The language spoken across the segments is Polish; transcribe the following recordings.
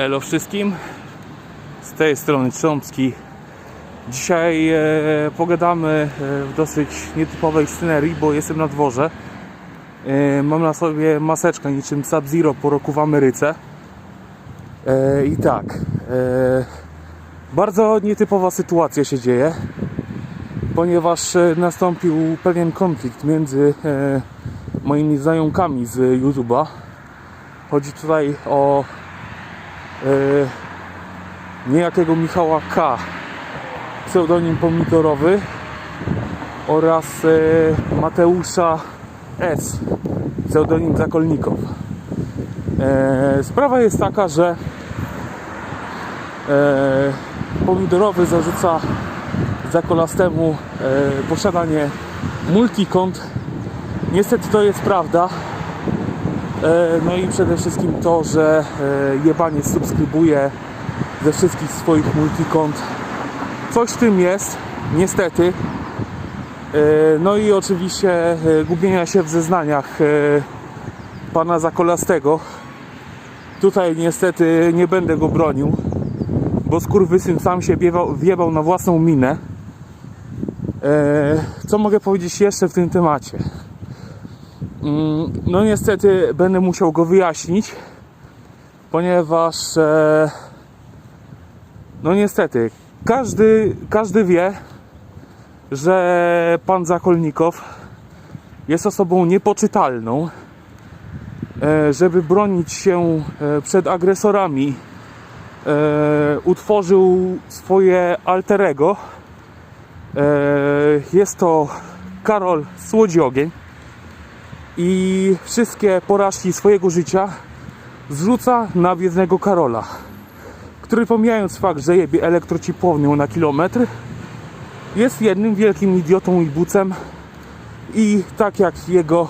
Elo wszystkim, z tej strony Trząpski. Dzisiaj e, pogadamy e, w dosyć nietypowej scenerii, bo jestem na dworze. E, mam na sobie maseczkę niczym Sub-Zero po roku w Ameryce. E, I tak, e, bardzo nietypowa sytuacja się dzieje, ponieważ e, nastąpił pewien konflikt między e, moimi znajomkami z YouTube'a. Chodzi tutaj o niejakiego Michała K, pseudonim pomidorowy oraz e, Mateusza S, pseudonim Zakolnikow. E, sprawa jest taka, że e, pomidorowy zarzuca Zakolastemu e, posiadanie multikont. Niestety to jest prawda. E, No i przede wszystkim to, że e, jebanie subskrybuje ze wszystkich swoich multikont. Coś w tym jest, niestety. E, No i oczywiście gubienia się w zeznaniach pana Zakolastego. Tutaj niestety nie będę go bronił, bo skurwysyn sam się wiewał, wjebał na własną minę. Co mogę powiedzieć jeszcze w tym temacie? Mm, No niestety będę musiał go wyjaśnić, ponieważ e, no niestety każdy, każdy wie, że pan Zakolnikow jest osobą niepoczytalną, e, żeby bronić się e, przed agresorami utworzył swoje alterego. Jest to Karol Słodziogień i wszystkie porażki swojego życia zrzuca na biednego Karola, który pomijając fakt, że jebie elektrocipłownią na kilometr, jest jednym wielkim idiotą i bucem i tak jak jego,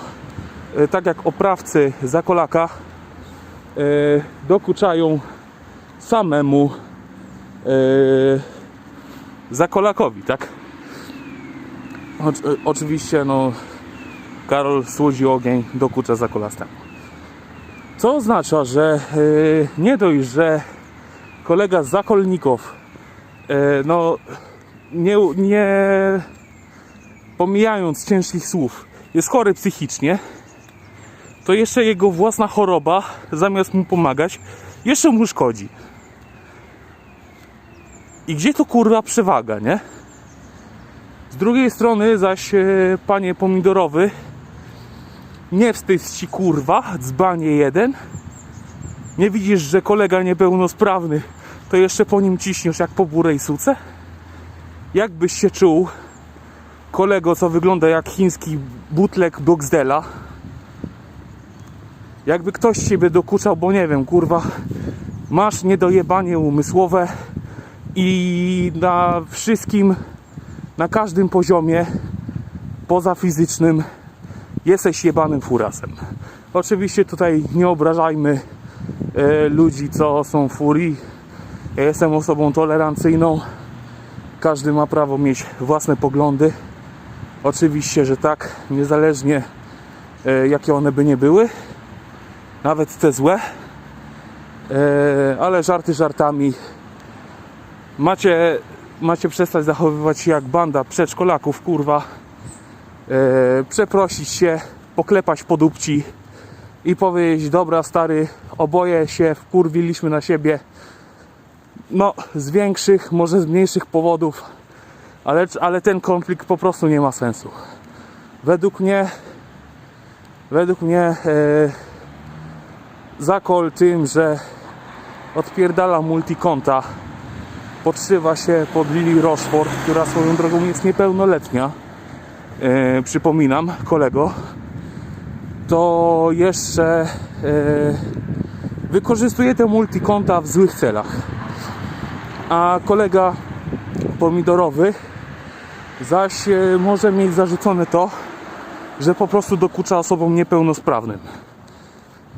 e, tak jak oprawcy Zakolaka e, dokuczają samemu e, Zakolakowi, tak? Oczy- Oczywiście, no, Karol słodzi ogień, dokucza za kolastem. Co oznacza, że yy, nie dość, że kolega Zakolnikow, yy, no, nie, nie pomijając ciężkich słów, jest chory psychicznie, to jeszcze jego własna choroba, zamiast mu pomagać, jeszcze mu szkodzi. I gdzie to kurwa przewaga, nie? Z drugiej strony zaś e, panie pomidorowy nie wstydź ci kurwa, dzbanie jeden. Nie widzisz, że kolega niepełnosprawny, to jeszcze po nim ciśniesz jak po burej suce? Jak byś się czuł, kolego, co wygląda jak chiński butlek Boxdela? Jakby ktoś ciebie dokuczał, bo nie wiem, kurwa, masz niedojebanie umysłowe i na wszystkim, na każdym poziomie poza fizycznym jesteś jebanym furasem. Oczywiście tutaj nie obrażajmy e, ludzi, co są furii. Ja jestem osobą tolerancyjną. Każdy ma prawo mieć własne poglądy. Oczywiście, że tak, niezależnie e, jakie one by nie były, nawet te złe. E, ale żarty żartami. Macie, macie przestać zachowywać się jak banda przedszkolaków, kurwa przeprosić się, poklepać po dupci i powiedzieć, dobra stary, oboje się wkurwiliśmy na siebie, no z większych, może z mniejszych powodów, ale, ale ten konflikt po prostu nie ma sensu. Według mnie, według mnie e, zakol tym, że odpierdala multikonta, podszywa się pod Lili Rochefort, która swoją drogą jest niepełnoletnia, e, przypominam, kolego, to jeszcze e, wykorzystuje te multikonta w złych celach. A kolega pomidorowy zaś e, może mieć zarzucone to, że po prostu dokucza osobom niepełnosprawnym.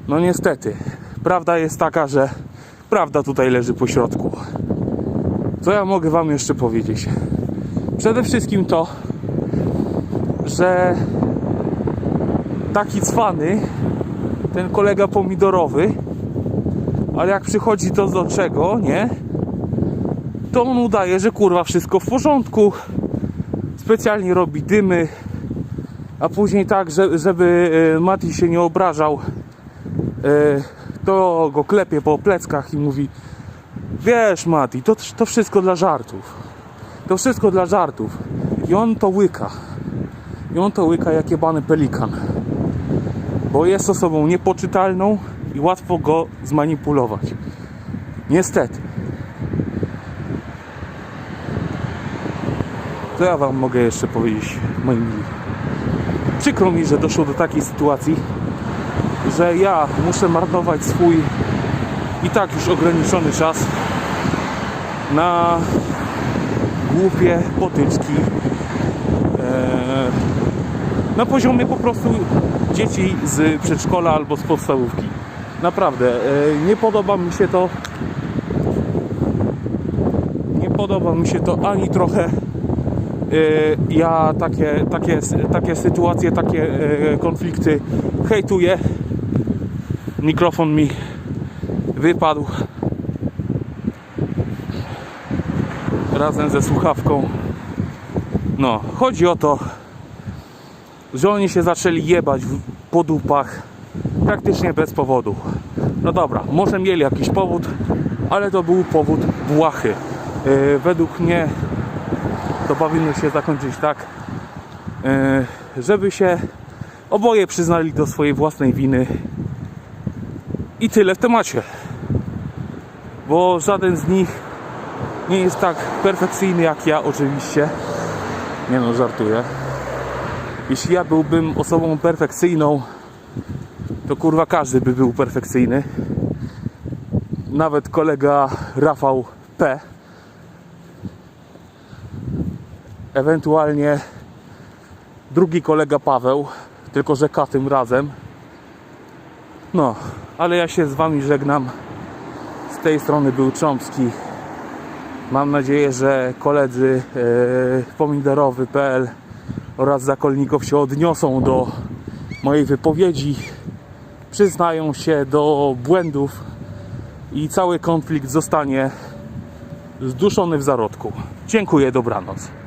No niestety, prawda jest taka, że prawda tutaj leży po środku. Co ja mogę Wam jeszcze powiedzieć? Przede wszystkim to, że taki cwany, ten kolega pomidorowy, ale jak przychodzi to do czego, nie? To on udaje, że kurwa wszystko w porządku. Specjalnie robi dymy, a później tak, że, żeby e, Mati się nie obrażał, e, to go klepie po pleckach i mówi Wiesz Mati, to, to wszystko dla żartów. To wszystko dla żartów. I on to łyka. I on to łyka jak jebany pelikan. Bo jest osobą niepoczytalną i łatwo go zmanipulować. Niestety. Co ja wam mogę jeszcze powiedzieć, moi mili? Przykro mi, że doszło do takiej sytuacji, że ja muszę marnować swój i tak już ograniczony czas na głupie potyczki e, na poziomie po prostu dzieci z przedszkola albo z podstawówki. Naprawdę, e, nie podoba mi się to. Nie podoba mi się to ani trochę. E, Ja takie, takie, takie sytuacje, takie e, konflikty hejtuję. Mikrofon mi wypadł razem ze słuchawką. No, chodzi o to, że oni się zaczęli jebać po dupach praktycznie bez powodu. No dobra, może mieli jakiś powód, ale to był powód błahy. Yy, według mnie to powinno się zakończyć tak, yy, żeby się oboje przyznali do swojej własnej winy i tyle w temacie. Bo żaden z nich nie jest tak perfekcyjny jak ja oczywiście. Nie no, żartuję. Jeśli ja byłbym osobą perfekcyjną, to kurwa każdy by był perfekcyjny. Nawet kolega Rafał P. Ewentualnie drugi kolega Paweł, tylko że K tym razem. No, ale ja się z wami żegnam. Z tej strony był Cząpski. Mam nadzieję, że koledzy e, pomidorowy.pl oraz Zakolnikow się odniosą do mojej wypowiedzi, przyznają się do błędów i cały konflikt zostanie zduszony w zarodku. Dziękuję, dobranoc.